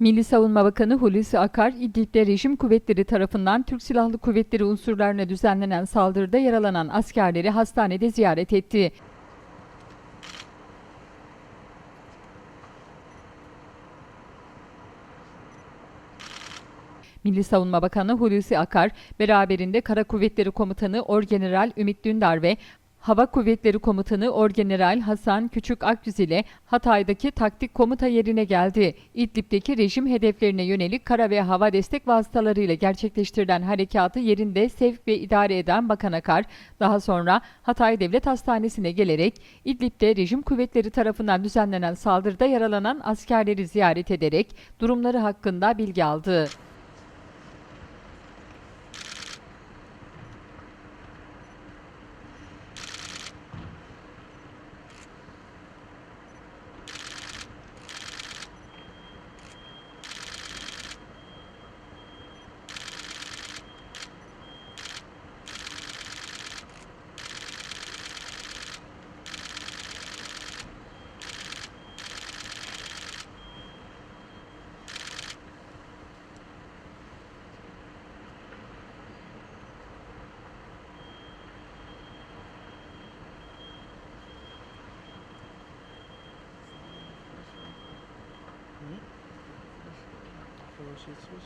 Milli Savunma Bakanı Hulusi Akar, İdlib'de rejim kuvvetleri tarafından Türk Silahlı Kuvvetleri unsurlarına düzenlenen saldırıda yaralanan askerleri hastanede ziyaret etti. Milli Savunma Bakanı Hulusi Akar, beraberinde Kara Kuvvetleri Komutanı Orgeneral Ümit Dündar ve Hava Kuvvetleri Komutanı Orgeneral Hasan Küçük Akgüz ile Hatay'daki taktik komuta yerine geldi. İdlib'deki rejim hedeflerine yönelik kara ve hava destek vasıtalarıyla gerçekleştirilen harekatı yerinde sevk ve idare eden Bakan Akar, daha sonra Hatay Devlet Hastanesi'ne gelerek İdlib'de rejim kuvvetleri tarafından düzenlenen saldırıda yaralanan askerleri ziyaret ederek durumları hakkında bilgi aldı. сейчас